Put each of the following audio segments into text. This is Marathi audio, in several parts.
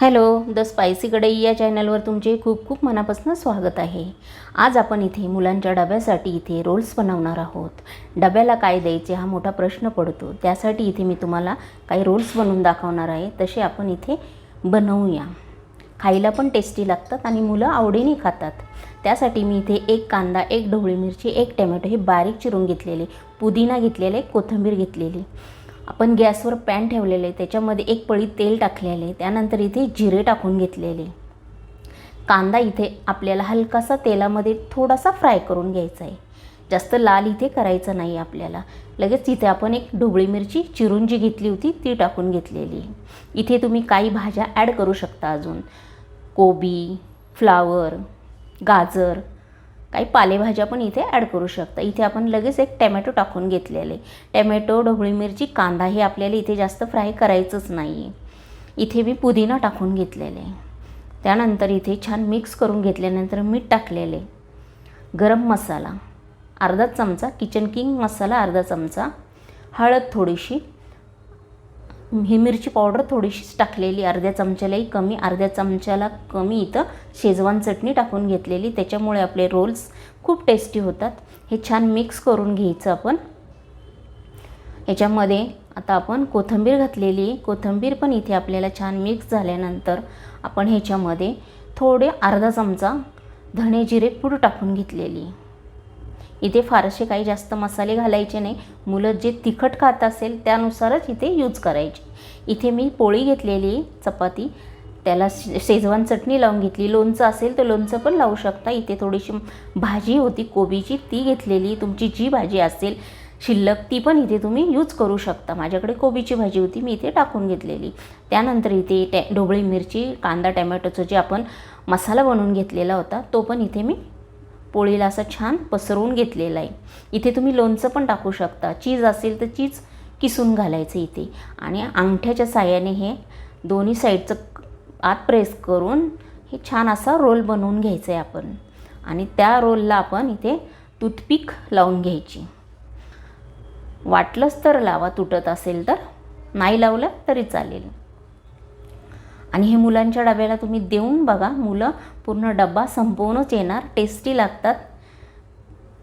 हॅलो द स्पायसी कढई या चॅनलवर तुमचे खूप खूप मनापासून स्वागत आहे. आज आपण इथे मुलांच्या डब्यासाठी इथे रोल्स बनवणार आहोत. डब्याला काय द्यायचे हा मोठा प्रश्न पडतो. त्यासाठी इथे मी तुम्हाला काही रोल्स बनवून दाखवणार आहे. तसे आपण इथे बनवूया. खायला पण टेस्टी लागतात आणि मुलं आवडीने खातात. त्यासाठी मी इथे एक कांदा एक ढोबळी मिरची एक टोमॅटो हे बारीक चिरून घेतलेले पुदिना घेतलेले कोथिंबीर घेतलेली. आपण गॅसवर पॅन ठेवलेले आहे त्याच्यामध्ये एक पळी तेल टाकलेले आहे त्यानंतर इथे जिरे टाकून घेतलेले. कांदा इथे आपल्याला हलकासा तेलामध्ये थोडासा फ्राय करून घ्यायचा आहे. जास्त लाल इथे करायचं नाही आपल्याला. लगेच इथे आपण एक ढोबळी मिरची चिरून जी घेतली होती ती टाकून घेतलेली इथे तुम्ही काही भाज्या ॲड करू शकता अजून. कोबी फ्लावर गाजर काही पालेभाज्या पण इथे ॲड करू शकता. इथे आपण लगेच एक टॅमॅटो टाकून घेतलेले. टॅमॅटो ढोबळी मिरची कांदा हे आपल्याला इथे जास्त फ्राय करायचंच नाही इथे मी पुदिना टाकून घेतलेले. त्यानंतर इथे छान मिक्स करून घेतल्यानंतर मीठ टाकलेले. गरम मसाला. अर्धा चमचा किचन किंग मसाला अर्धा चमचा. हळद थोडीशी. ही मिरची पावडर थोडीशीच टाकलेली अर्ध्या चमच्यालाही कमी अर्ध्या चमच्याला कमी इथं शेजवान चटणी टाकून घेतलेली. त्याच्यामुळे आपले रोल्स खूप टेस्टी होतात. हे छान मिक्स करून घ्यायचं आपण. ह्याच्यामध्ये आता आपण कोथिंबीर घातलेली आहे. कोथिंबीर पण इथे आपल्याला छान मिक्स झाल्यानंतर आपण ह्याच्यामध्ये थोडे अर्धा चमचा धणे जिरे पूड टाकून घेतलेली इथे फारसे काही जास्त मसाले घालायचे नाही. मुलं जे तिखट खात असेल त्यानुसारच इथे यूज करायचे. इथे मी पोळी घेतलेली चपाती. त्याला शेजवान चटणी लावून घेतली. लोणचं असेल तर लोणचं पण लावू शकता. इथे थोडीशी भाजी होती कोबीची ती घेतलेली. तुमची जी भाजी असेल शिल्लक ती पण इथे तुम्ही यूज करू शकता. माझ्याकडे कोबीची भाजी होती मी इथे टाकून घेतलेली. त्यानंतर इथे टॅ ढोबळी मिरची कांदा टॅमॅटोचं जे आपण मसाला बनवून घेतलेला होता तो पण इथे मी पोळीला असं छान पसरवून घेतलेलं आहे. इथे तुम्ही लोणचं पण टाकू शकता. चीज असेल तर चीज किसून घालायचं इथे. आणि अंगठ्याच्या साह्याने हे दोन्ही साईडचं आत प्रेस करून हे छान असा रोल बनवून घ्यायचं आहे आपण. आणि त्या रोलला आपण इथे टूथपिक लावून घ्यायची. वाटलंच तर लावा तुटत असेल तर. नाही लावलं तरी चालेल. आणि हे मुलांच्या डब्याला तुम्ही देऊन बघा मुलं पूर्ण डब्बा संपवूनच येणार टेस्टी लागतात.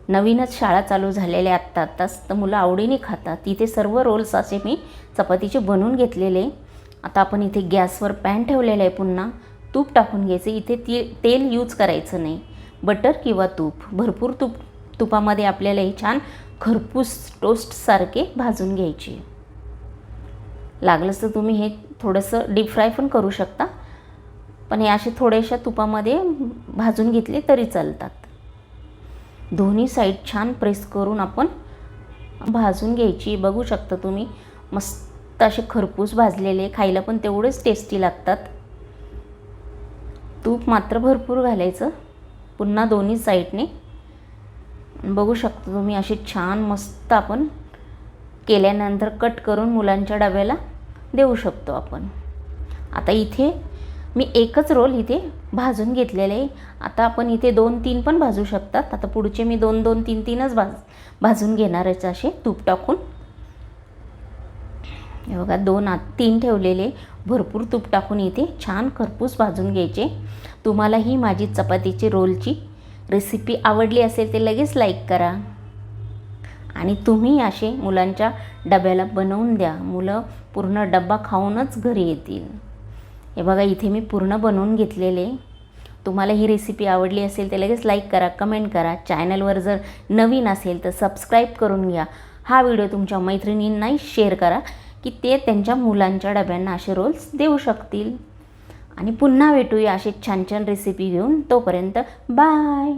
नवीनच शाळा चालू झालेल्या आत्ता आत्ताच तर मुलं आवडीने खातात. तिथे सर्व रोल्स असे मी चपातीचे बनवून घेतलेले. आता आपण इथे गॅसवर पॅन ठेवलेलं आहे पुन्हा. तूप टाकून घ्यायचं. इथे ती तेल यूज करायचं नाही. बटर किंवा तूप. भरपूर तूप तुपामध्ये आपल्याला हे छान खरपूस टोस्टसारखे भाजून घ्यायचे. लागलंच तर तुम्ही हे थोडंसं डीप फ्राय पण करू शकता. पण हे असे थोड्याशा तुपामध्ये भाजून घेतले तरी चालतात. दोन्ही साईड छान प्रेस करून आपण भाजून घ्यायची. बघू शकता तुम्ही मस्त असे खरपूस भाजलेले खायला पण तेवढेच टेस्टी लागतात. तूप मात्र भरपूर घालायचं पुन्हा दोन्ही साईडने बघू शकता तुम्ही असे छान मस्त आपण केल्यानंतर कट करून मुलांच्या डब्याला देऊ शकतो आपण. आता इथे मी एकच रोल इथे भाजून घेतलेले आहे. आता आपण इथे दोन तीन पण भाजू शकतात. आता पुढचे मी दोन दोन तीन तीनच भाज भाजून घेणारच असे. तूप टाकून. हे बघा दोन आत तीन ठेवलेले भरपूर तूप टाकून इथे छान खरपूस भाजून घ्यायचे. तुम्हाला ही माझी चपातीची रोलची रेसिपी आवडली असेल ते लगेच लाईक करा. आणि तुम्ही असे मुलांच्या डब्याला बनवून द्या. मुलं पूर्ण डब्बा खाऊनच घरी येतील. हे बघा इथे मी पूर्ण बनवून घेतलेले. तुम्हाला ही रेसिपी आवडली असेल तर लगेच लाईक करा कमेंट करा. चॅनलवर जर नवीन असेल तर सबस्क्राईब करून घ्या. हा व्हिडिओ तुमच्या मैत्रिणींनाही शेअर करा की ते त्यांच्या मुलांच्या डब्यांना असे रोल्स देऊ शकतील. आणि पुन्हा भेटूया असे छान छान रेसिपी घेऊन. तोपर्यंत बाय